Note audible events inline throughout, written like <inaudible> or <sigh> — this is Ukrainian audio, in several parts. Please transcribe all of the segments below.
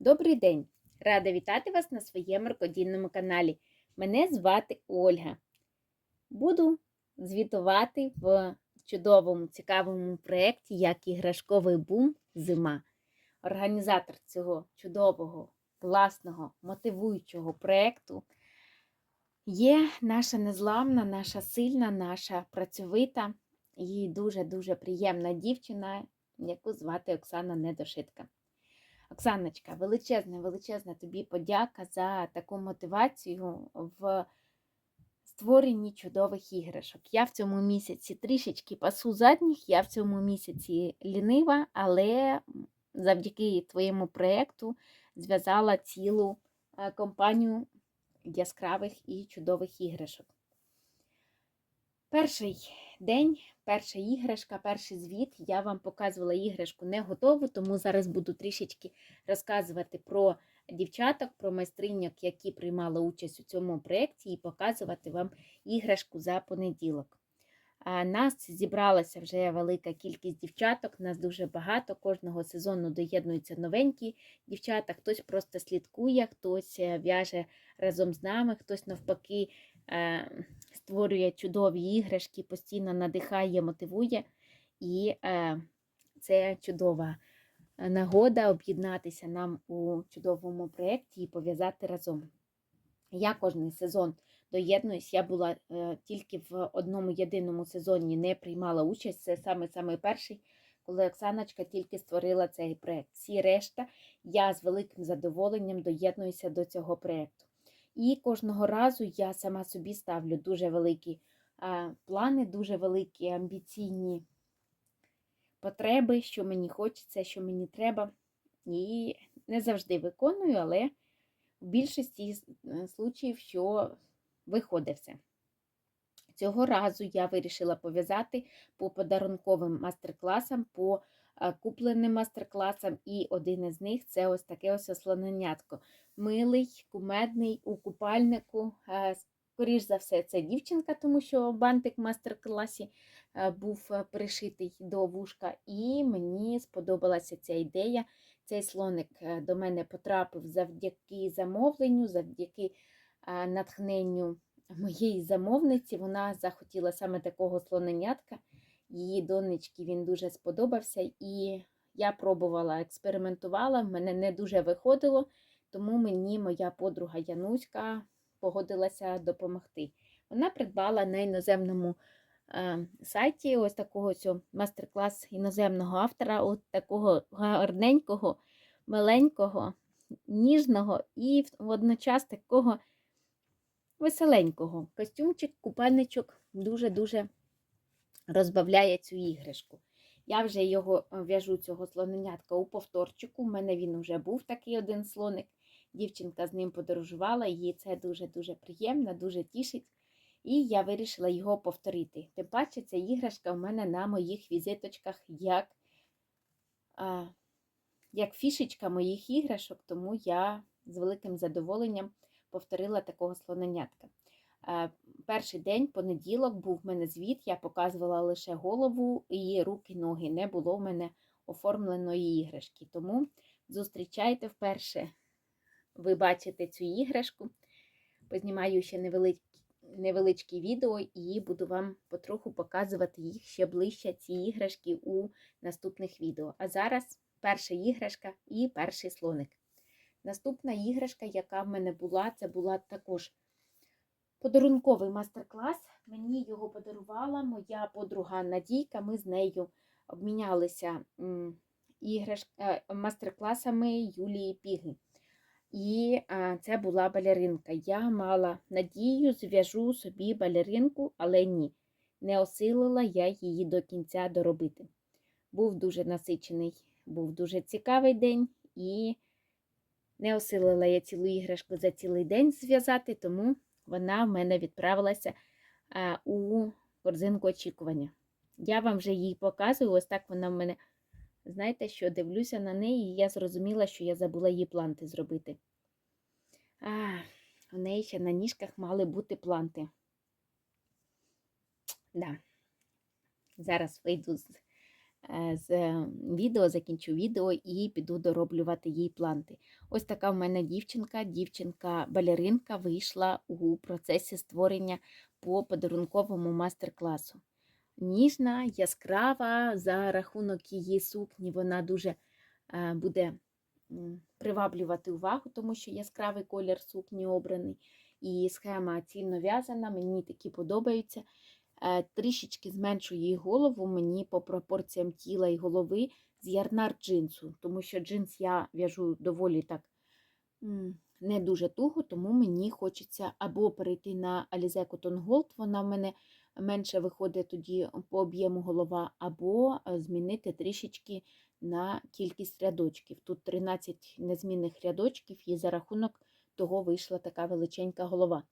Добрий день! Рада вітати вас на своєму рукодільному каналі. Мене звати Ольга. Буду звітувати в чудовому, цікавому проєкті як іграшковий бум Зима. Організатор цього чудового, класного, мотивуючого проєкту є наша незламна, наша сильна, наша працьовита і дуже-дуже приємна дівчина, яку звати Оксана Недошитка. Оксаночка, величезна, величезна тобі подяка за таку мотивацію в створенні чудових іграшок. Я в цьому місяці трішечки пасу задніх, я в цьому місяці лінива, але завдяки твоєму проєкту зв'язала цілу е, компанію яскравих і чудових іграшок. Перший день, перша іграшка, перший звіт. Я вам показувала іграшку не готову, тому зараз буду трішечки розказувати про дівчаток, про майстриньок, які приймали участь у цьому проєкті, і показувати вам іграшку за понеділок. Нас зібралася вже велика кількість дівчаток, нас дуже багато. Кожного сезону доєднуються новенькі дівчата, хтось просто слідкує, хтось е, в'яже разом з нами, хтось навпаки створює чудові іграшки, постійно надихає, мотивує. І е, це чудова нагода об'єднатися нам у чудовому проєкті і пов'язати разом. Я кожний сезон доєднуюсь, я була е, тільки в одному єдиному сезоні, не приймала участь. Це саме саме перший, коли Оксаночка тільки створила цей проєкт. Всі решта я з великим задоволенням доєднуюся до цього проєкту. І кожного разу я сама собі ставлю дуже великі плани, дуже великі амбіційні потреби, що мені хочеться, що мені треба. І не завжди виконую, але в більшості е, случаїв, що виходить все. Цього разу я вирішила пов'язати по подарунковим мастер-класам, по купленим мастер-класам, і один із них це ось таке ось ослоненятко. Милий, кумедний у купальнику. Е, скоріш за все, це дівчинка, тому що бантик в мастер-класі е, був пришитий до вушка, і мені сподобалася ця ідея. Цей слоник до мене потрапив завдяки замовленню, завдяки натхненню моєї замовниці. Вона захотіла саме такого слоненятка. Її донечці він дуже сподобався, і я пробувала, експериментувала, в мене не дуже виходило, тому мені моя подруга Януська погодилася допомогти. Вона придбала на іноземному е, сайті ось такого мастер-клас іноземного автора, от такого гарненького, миленького, ніжного і водночас такого веселенького. Костюмчик, купальничок дуже-дуже розбавляє цю іграшку. Я вже його е, в'яжу цього слоненятка у повторчику. У мене він вже був такий один слоник. Дівчинка з ним подорожувала, їй це дуже-дуже приємно, дуже тішить. І я вирішила його повторити. Тим паче, ця іграшка у мене на моїх візиточках як а, як фішечка моїх іграшок, тому я з великим задоволенням повторила такого слоненятка. Е, перший день, понеділок, був в мене звіт, я показувала лише голову і руки, ноги. Не було в мене оформленої іграшки. Тому зустрічайте вперше, ви бачите цю іграшку. Познімаю ще невеличкі невеличкі відео і буду вам потроху показувати їх ще ближче, ці іграшки у наступних відео. А зараз перша іграшка і перший слоник. Наступна іграшка, яка в мене була, це була також подарунковий мастер-клас. Мені його подарувала моя подруга Надійка. Ми з нею обмінялися. Е, мастер-класами Юлії Піги. І це була балеринка. Я мала надію, зв'яжу собі балеринку, але ні, не осилила я її до кінця доробити. Був дуже насичений, був дуже цікавий день і не осилила я цілу іграшку за цілий день зв'язати, тому вона в мене відправилася у корзинку очікування. Я вам вже її показую, ось так вона в мене, знаєте, що дивлюся на неї, і я зрозуміла, що я забула її планти зробити. А, У неї ще на ніжках мали бути планти. Да. Зараз вийду з е, з е, відео, закінчу відео і піду дороблювати їй планти. Ось така в мене дівчинка, дівчинка-балеринка вийшла у процесі створення по подарунковому мастер-класу. Ніжна, яскрава, за рахунок її сукні вона дуже е, буде приваблювати увагу, тому що яскравий колір сукні обраний. І схема цільно в'язана, мені такі подобаються. Е, Трішечки зменшую її голову мені по пропорціям тіла і голови з ярнар джинсу, тому що джинс я в'яжу доволі так не дуже туго, тому мені хочеться або перейти на Alize Cotton Gold, вона в мене менше виходить тоді по об'єму голова, або е, змінити трішечки на кількість рядочків. Тут 13 незмінних рядочків, і за рахунок того вийшла така величенька голова.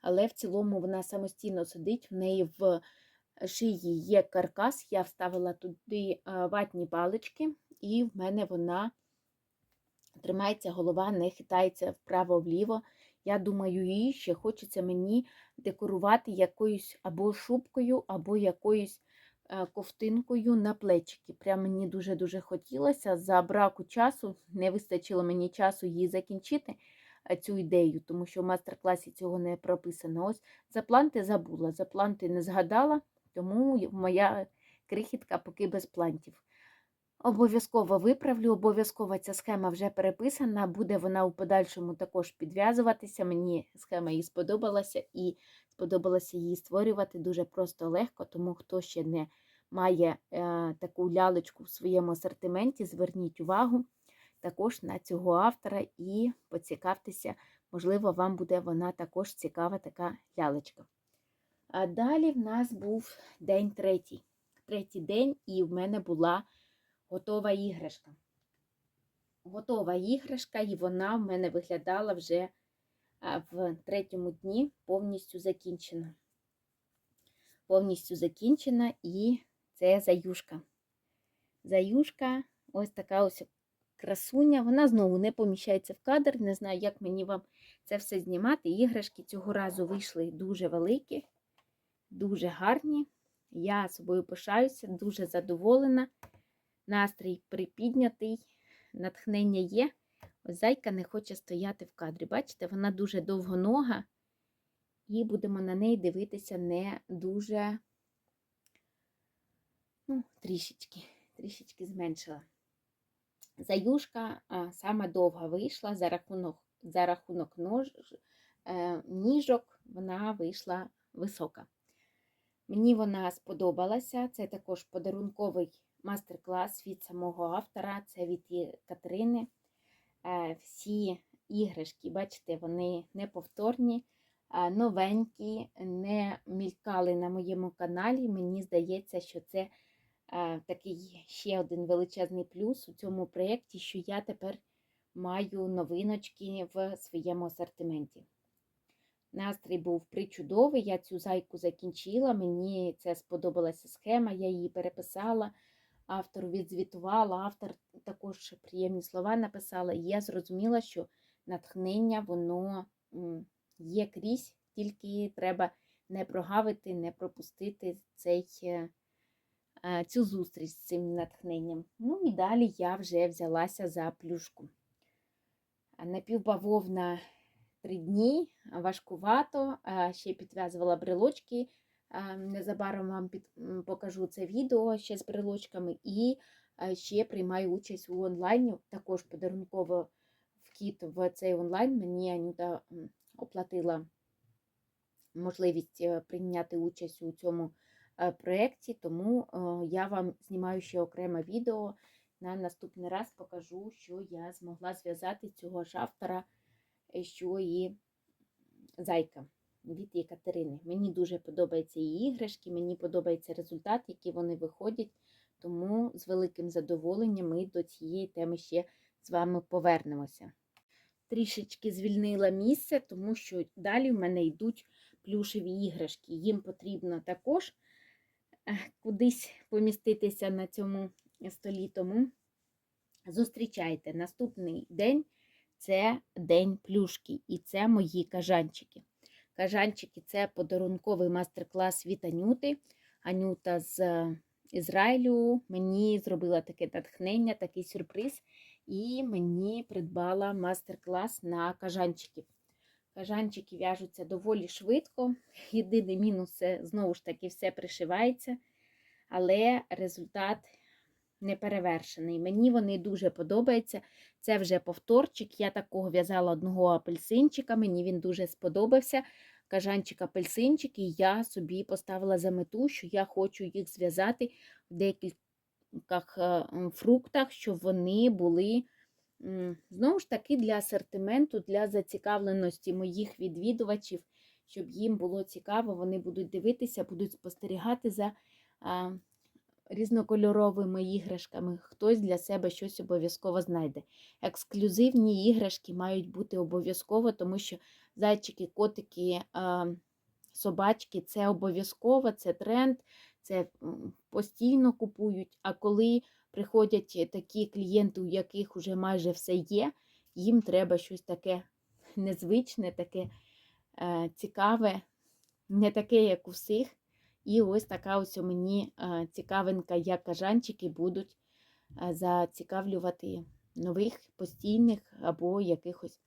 Але в цілому вона самостійно сидить, в неї в шиї є каркас, я вставила туди е, ватні палички, і в мене вона тримається голова, не хитається вправо-вліво. Я думаю, її ще хочеться мені декорувати якоюсь або шубкою, або якоюсь е, ковтинкою на плечики. Прям мені дуже-дуже хотілося. За браку часу не вистачило мені часу її закінчити, е, цю ідею, тому що в мастер-класі цього не прописано. Ось за планти забула, за планти не згадала, тому моя крихітка поки без плантів. Обов'язково виправлю, обов'язково ця схема вже переписана, буде вона у подальшому також підв'язуватися. Мені схема їй сподобалася і сподобалося її створювати дуже просто легко, тому хто ще не має е, таку лялечку в своєму асортименті, зверніть увагу також на цього автора і поцікавтеся, можливо, вам буде вона також цікава така лялечка. А далі в нас був день третій. Третій день, і в мене була готова іграшка. Готова іграшка, і вона в мене виглядала вже в третьому дні повністю закінчена. Повністю закінчена, і це заюшка. Заюшка, ось така ось красуня. Вона знову не поміщається в кадр. Не знаю, як мені вам це все знімати. Іграшки цього разу вийшли дуже великі, дуже гарні. Я собою пишаюся, дуже задоволена. Настрій припіднятий, натхнення є. Ось зайка не хоче стояти в кадрі. Бачите, вона дуже довгонога, і будемо на неї дивитися не дуже, ну, трішечки, трішечки зменшила. Заюшка а, саме довга вийшла за рахунок, за рахунок нож, е, ніжок, вона вийшла висока. Мені вона сподобалася. Це також подарунковий мастер-клас від самого автора, це від Катерини. Е, Всі іграшки, бачите, вони неповторні, новенькі, не мількали на моєму каналі. Мені здається, що це такий ще один величезний плюс у цьому проєкті, що я тепер маю новиночки в своєму асортименті. Настрій був причудовий, я цю зайку закінчила, мені це сподобалася схема, я її переписала, автору відзвітувала, автор також приємні слова написала, і я зрозуміла, що натхнення воно є крізь, тільки треба не прогавити, не пропустити цей, е, цю зустріч з цим натхненням. Ну і далі я вже взялася за плюшку. Напівбавовна три дні, важкувато, ще підв'язувала брелочки. Незабаром вам під, покажу це відео ще з брелочками. І ще приймаю участь у онлайні, також подарунково вхід в цей онлайн. Мені Анюта оплатила можливість е, прийняти участь у цьому проєкті, тому е, я вам знімаю ще окреме відео. На наступний раз покажу, що я змогла зв'язати цього ж автора, що і зайка від Єкатерини. Мені дуже подобаються її іграшки, мені подобається результат, який вони виходять. Тому з великим задоволенням ми до цієї теми ще з вами повернемося. Трішечки звільнила місце, тому що далі в мене йдуть плюшеві іграшки. Їм потрібно також кудись поміститися на цьому столі. Тому зустрічайте наступний день це день плюшки, і це мої кажанчики. Кажанчики це подарунковий мастер-клас від Анюти. Анюта з Ізраїлю мені зробила таке натхнення, такий сюрприз, і мені придбала мастер-клас на кажанчиків. Кажанчики в'яжуться доволі швидко. Єдиний мінус це знову ж таки все пришивається, але результат не перевершений. Мені вони дуже подобаються. Це вже повторчик. Я такого в'язала одного апельсинчика, мені він дуже сподобався. Кажанчик апельсинчик, і я собі поставила за мету, що я хочу їх зв'язати в декількох е, фруктах, щоб вони були. Знову ж таки, для асортименту, для зацікавленості моїх відвідувачів, щоб їм було цікаво, вони будуть дивитися, будуть спостерігати за а, різнокольоровими іграшками. Хтось для себе щось обов'язково знайде. Ексклюзивні іграшки мають бути обов'язково, тому що зайчики, котики, а, собачки це обов'язково, це тренд, це постійно купують. А коли приходять такі клієнти, у яких вже майже все є, їм треба щось таке незвичне, таке е, цікаве, не таке, як у всіх. І ось така ось у мені е, цікавинка, як кажанчики будуть е, зацікавлювати нових постійних або якихось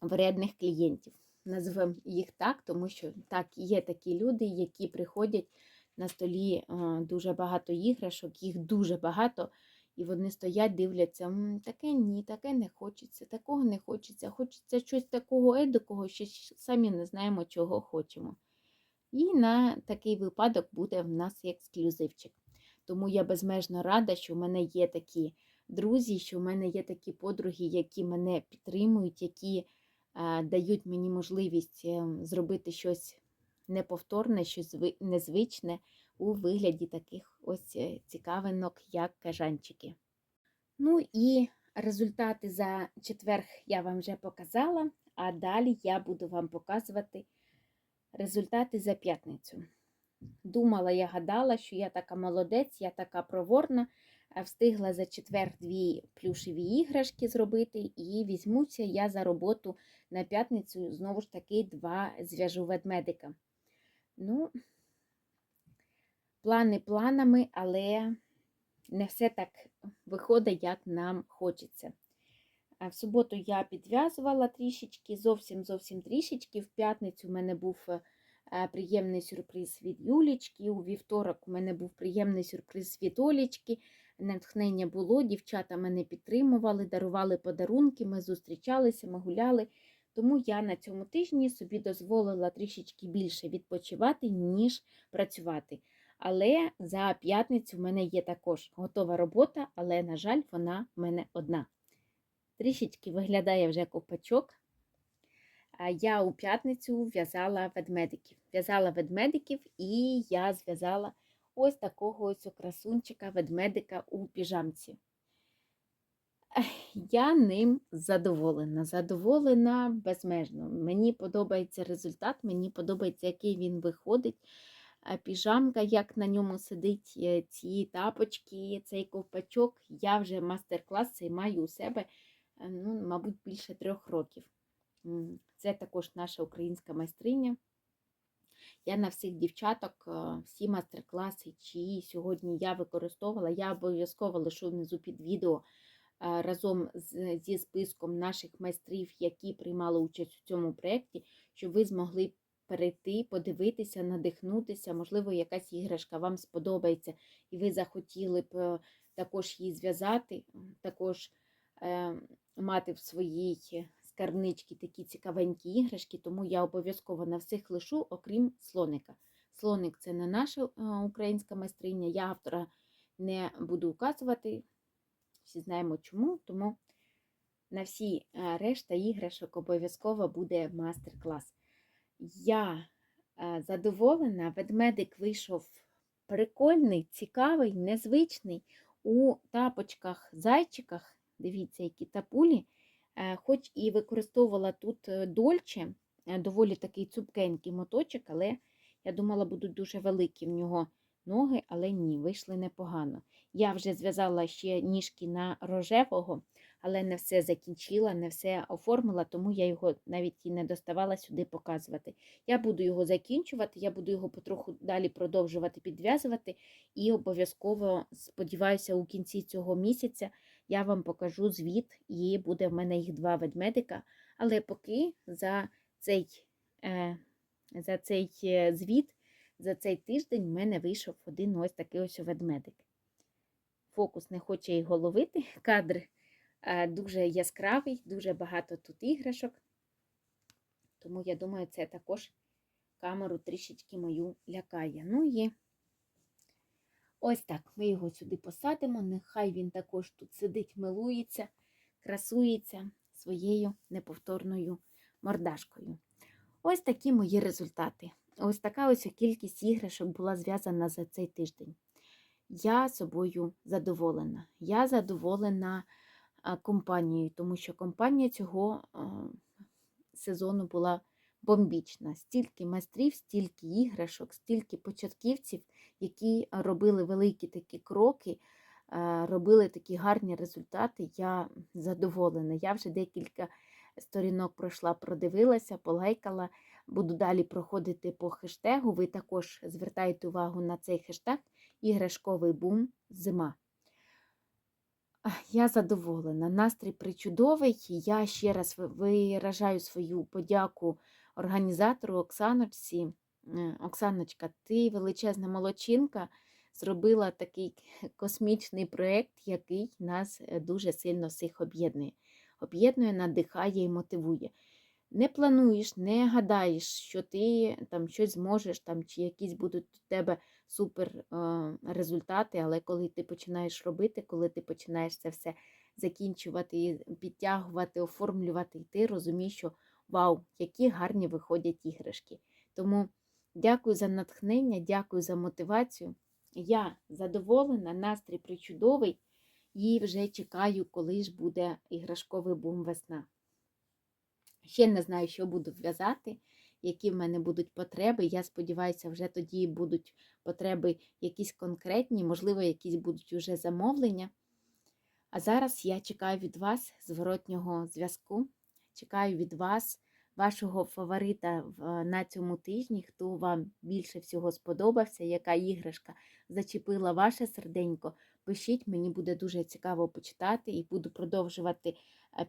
вредних клієнтів. Назвемо їх так, тому що так, є такі люди, які приходять на столі дуже багато іграшок, їх дуже багато, і вони стоять, дивляться, таке ні, таке не хочеться, такого не хочеться, хочеться щось такого едикого, що самі не знаємо, чого хочемо. І на такий випадок буде в нас ексклюзивчик. Тому я безмежно рада, що в мене є такі друзі, що в мене є такі подруги, які мене підтримують, які дають мені можливість е, зробити щось неповторне, щось незвичне у вигляді таких ось е, цікавинок, як кажанчики. Ну і результати за четверг я вам вже показала, а далі я буду вам показувати результати за п'ятницю. Думала, я гадала, що я така молодець, я така проворна, встигла за четвер дві плюшеві іграшки зробити, і візьмуся я за роботу на п'ятницю знову ж таки два зв'яжу ведмедика. Ну, плани планами, але не все так виходить, як нам хочеться. А В суботу я підв'язувала трішечки, зовсім зовсім трішечки. В п'ятницю в мене був е, приємний сюрприз від Юлічки. У вівторок у мене був приємний сюрприз від Олічки. Натхнення було, дівчата мене підтримували, дарували подарунки, ми зустрічалися, ми гуляли. Тому я на цьому тижні собі дозволила трішечки більше відпочивати, ніж працювати. Але за п'ятницю в мене є також готова робота, але, на жаль, вона в мене одна. Трішечки виглядає вже ковпачок. Я у п'ятницю в'язала ведмедиків. В'язала ведмедиків і я зв'язала ось такого ось красунчика ведмедика у піжамці. Я ним задоволена, задоволена безмежно. Мені подобається результат, мені подобається, який він виходить. Піжамка, як на ньому сидить, е, ці тапочки, цей ковпачок. Я вже мастер-клас цей маю у себе, е, ну, мабуть, більше трьох років. Це також наша українська майстриня. Я на всіх дівчаток, е, всі мастер-класи, чиї сьогодні я використовувала, я обов'язково лишу внизу під відео е, разом зі списком наших майстрів, які приймали участь у цьому проєкті, щоб ви змогли перейти, подивитися, надихнутися. Можливо, якась іграшка вам сподобається, і ви захотіли б е, також її зв'язати, також мати в своїй скарбничці такі цікавенькі іграшки, тому я обов'язково на всіх лишу, окрім слоника. Слоник це не наша е, українська майстриня, я автора не буду указувати. Всі знаємо чому, тому на всі е, решта іграшок обов'язково буде мастер-клас. Я е, задоволена, ведмедик вийшов прикольний, цікавий, незвичний у тапочках, зайчиках. Дивіться, які тапулі. Е, Хоч і використовувала тут е, дольче, е, доволі такий цупкенький моточок, але я думала, будуть дуже великі в нього ноги, але ні, вийшли непогано. Я вже зв'язала ще ніжки на рожевого, але не все закінчила, не все оформила, тому я його навіть і не доставала сюди показувати. Я буду його закінчувати, я буду його потроху далі продовжувати підв'язувати, і обов'язково сподіваюся, у кінці цього місяця я вам покажу звіт, і буде в мене їх два ведмедика. Але поки за цей, е, за цей е, звіт, за цей тиждень в мене вийшов один ось такий ось ведмедик. Фокус не хоче його ловити, <laughs> кадр е, дуже яскравий, дуже багато тут іграшок. Тому я думаю, це також камеру трішечки мою лякає. Ну і ось так, ми його сюди посадимо. Нехай він також тут сидить, милується, красується своєю неповторною мордашкою. Ось такі мої результати. Ось така ось кількість іграшок була зв'язана за цей тиждень. Я собою задоволена. Я задоволена компанією, тому що компанія цього сезону була бомбічна. Стільки майстрів, стільки іграшок, стільки початківців, які робили великі такі кроки, робили такі гарні результати. Я задоволена. Я вже декілька сторінок пройшла, продивилася, полайкала. Буду далі проходити по хештегу. Ви також звертайте увагу на цей хештег іграшковий бум зима. Я задоволена. Настрій причудовий. Я ще раз виражаю свою подяку організатору Оксаночці. Е, Оксаночка, ти величезна молодчинка, зробила такий <laughs> космічний проєкт, який нас е, дуже сильно всіх об'єднує. Об'єднує, надихає і мотивує. Не плануєш, не гадаєш, що ти там щось зможеш, там, чи якісь будуть у тебе супер е, результати, але коли ти починаєш робити, коли ти починаєш це все закінчувати, підтягувати, оформлювати, ти розумієш, що вау, які гарні виходять іграшки. Тому дякую за натхнення, дякую за мотивацію. Я задоволена, настрій причудовий і вже чекаю, коли ж буде іграшковий бум весна. Ще не знаю, що буду в'язати, які в мене будуть потреби. Я сподіваюся, вже тоді будуть потреби якісь конкретні, можливо, якісь будуть уже замовлення. А зараз я чекаю від вас зворотнього зв'язку. Чекаю від вас, вашого фаворита на цьому тижні, хто вам більше всього сподобався, яка іграшка зачепила ваше серденько. Пишіть, мені буде дуже цікаво почитати і буду продовжувати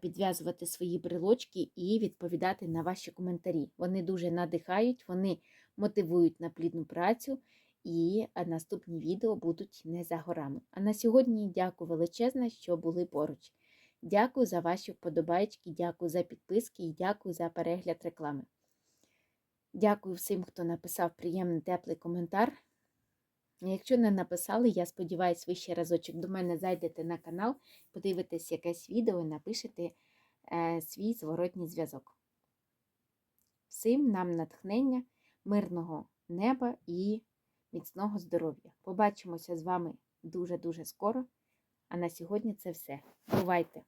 підв'язувати свої брелочки і відповідати на ваші коментарі. Вони дуже надихають, вони мотивують на плідну працю, і наступні відео будуть не за горами. А на сьогодні дякую величезне, що були поруч. Дякую за ваші вподобайки, дякую за підписки і дякую за перегляд реклами. Дякую всім, хто написав приємний теплий коментар. Якщо не написали, я сподіваюся, ви ще разочок до мене зайдете на канал, подивитесь якесь відео і напишете е, свій зворотній зв'язок. Всім нам натхнення, мирного неба і міцного здоров'я. Побачимося з вами дуже-дуже скоро. А на сьогодні це все. Бувайте!